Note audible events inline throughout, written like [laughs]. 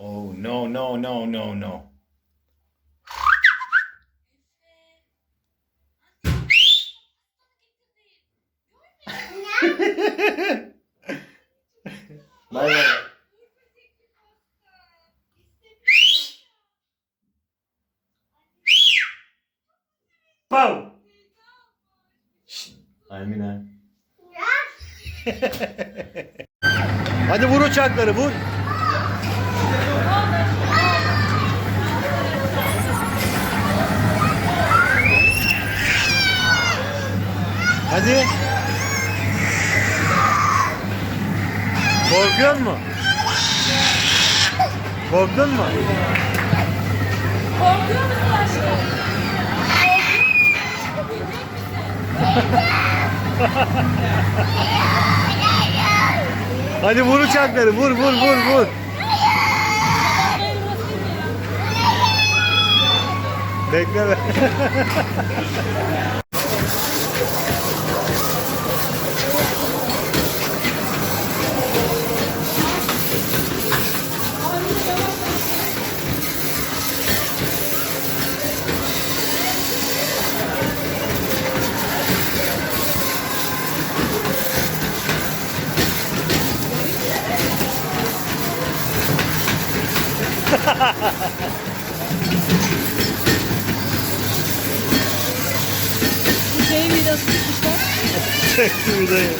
Oh no no no no no. [laughs] Bay bay. Pow! Şşt, Almina. [laughs] Hadi vur uçakları vur. Hadi. Korkuyor mu? Korktun mu? Korkuyor musun aşkım? Hadi vur uçakları vur vur vur vur. Bekle be. [laughs] Bu şeyin vidası tutmuşlar. Çekti bir dayı.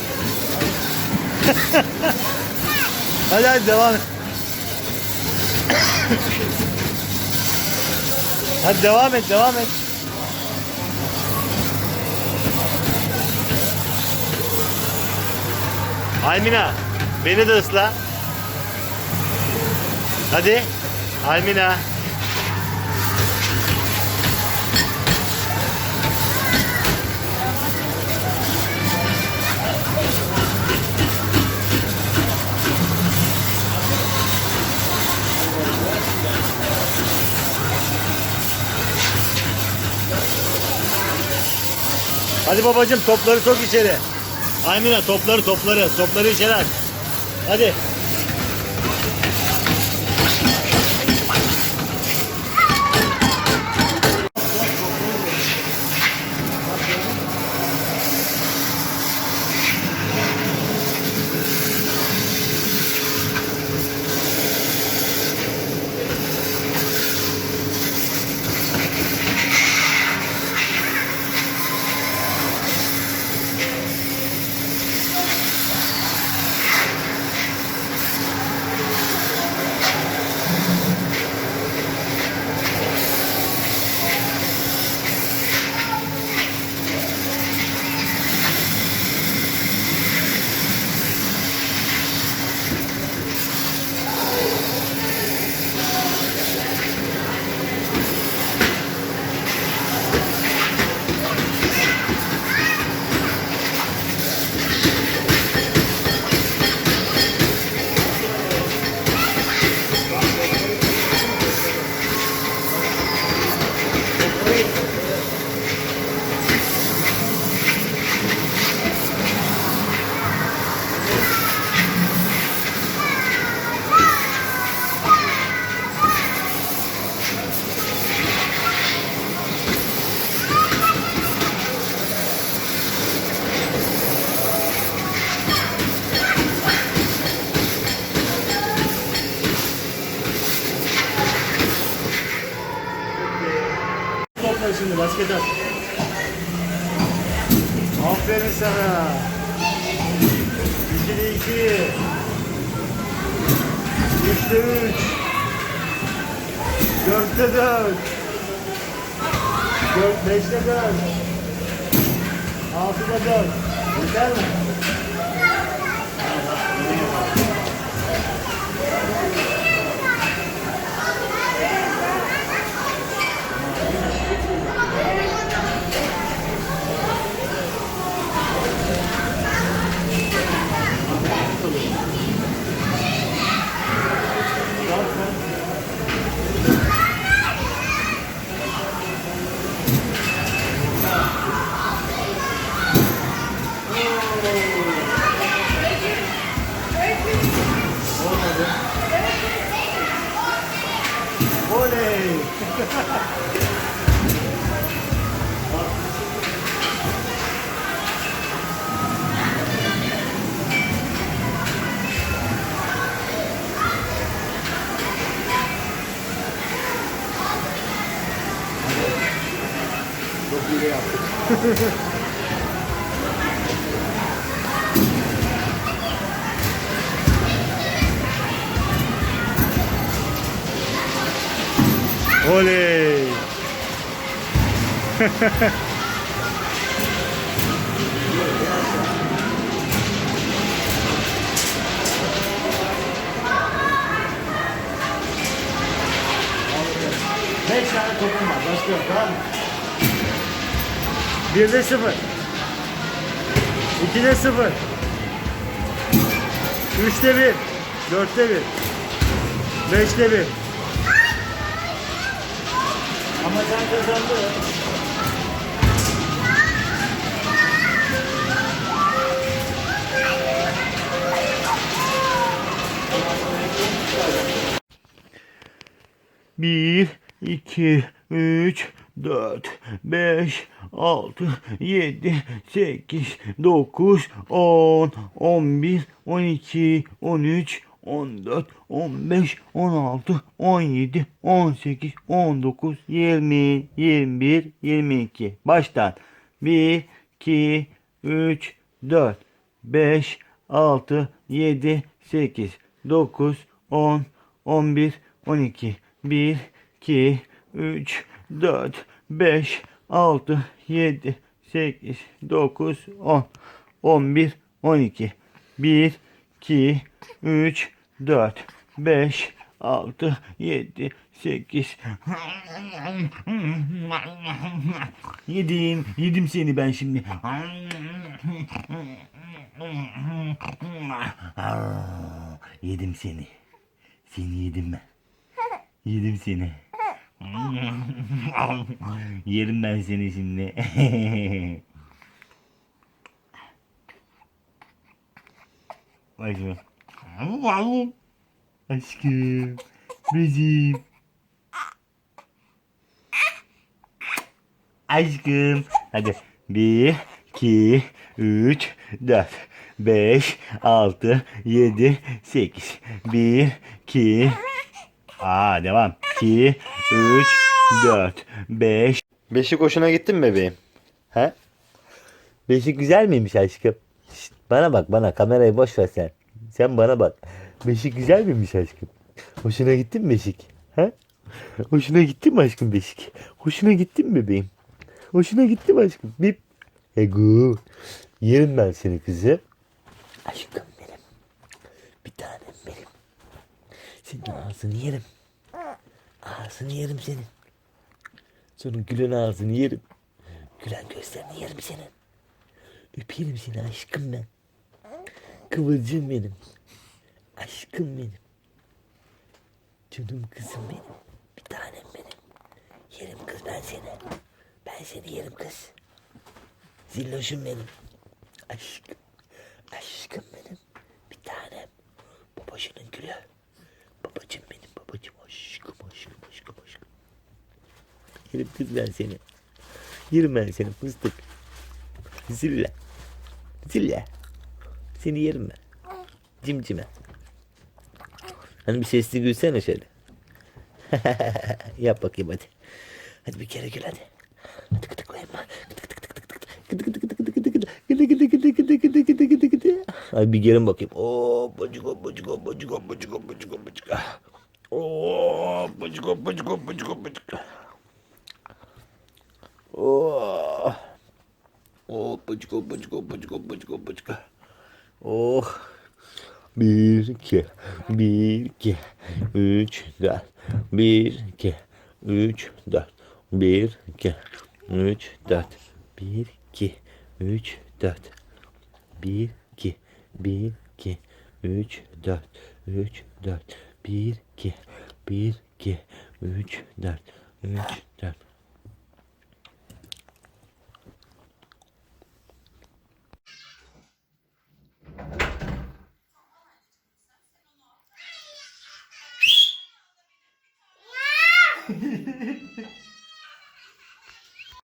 hadi hadi devam et. hadi devam et devam et. Almina beni de ısla. Hadi. Almina. Hadi babacım topları sok içeri. Aymina topları topları topları içeri. Hadi. Topla şimdi basket at. Aferin sana. İkide iki. Üçte üç. Dörtte dört. Dört, beşte dört. Altıda dört. Yeter mi? Yeah. Oley! Beş tane topum var. Başka yok tamam mı? Birde sıfır. İkide sıfır. Üçte bir. Dörtte bir. Beşte bir. Ama sen kazandın. Bir, iki, üç, dört, beş, altı, yedi, sekiz, dokuz, on, on bir, on iki, on üç, on dört, on beş, on altı, on yedi, on sekiz, on dokuz, yirmi, yirmi bir, yirmi iki. Baştan. Bir, iki, üç, dört, beş, altı, yedi, sekiz, dokuz, on, on bir, on iki. 1, 2, 3, 4, 5, 6, 7, 8, 9, 10, 11, 12. 1, 2, 3, 4, 5, 6, 7, 8. Yedim, yedim seni ben şimdi. Yedim seni. Seni yedim ben. Yedim seni. Yerim ben seni şimdi. Aşkım. Aşkım. Bizim. Aşkım. Hadi. Bir, iki, üç, dört, beş, altı, yedi, sekiz. Bir, iki, Aa devam. 2, 3, 4, 5. Beşik hoşuna gitti mi bebeğim? He? Beşik güzel miymiş aşkım? Şşt, bana bak bana kamerayı boş ver sen. Sen bana bak. Beşik güzel miymiş aşkım? Hoşuna gitti mi beşik? He? Hoşuna gitti mi aşkım beşik? Hoşuna gitti mi bebeğim? Hoşuna gitti mi aşkım? Bip. Egu. Yerim ben seni kızım. Aşkım benim. Bir tanem benim. Senin ağzını yerim. Ağzını yerim senin. Sonra gülen ağzını yerim. Gülen gözlerini yerim senin. Öperim seni aşkım ben. Kıvırcığım benim. Aşkım benim. Canım kızım benim. Bir tanem benim. Yerim kız ben seni. Ben seni yerim kız. Zilloşum benim. Aşkım. Aşkım benim. Bir tanem. Babacının gülü. Babacım benim babacım. Aşkım aşkım aşkım aşkım. Yerim kız ben seni. Yerim ben seni fıstık. Zille. Zille. Seni yerim ben. Cimcime. Hani bir sesli gülsene şöyle. Yap bakayım hadi. Hadi bir kere gül hadi. Hadi gıdık koyayım ben. Gıdık gıdık gıdık gıdık. Gıdık gıdık gıdık gıdık gıdık. Gıdık gıdık gıdık gıdık gıdık gıdık gıdık gıdık. Hadi bir gelin bakayım. Oo bacıko bacıko bacıko bacıko bacıko bacıko. Oo bacıko bacıko bacıko bacıko. Oo. Oh bacıko bacıko bacıko bacıko bacıko. Oh. Bir, iki, bir, iki, üç, dört, bir, iki, üç, dört, bir, iki, üç, dört, bir, iki, üç, dört, bir, iki, bir, iki, üç, dört, üç, dört, bir, iki, bir, iki, üç, dört, üç, dört.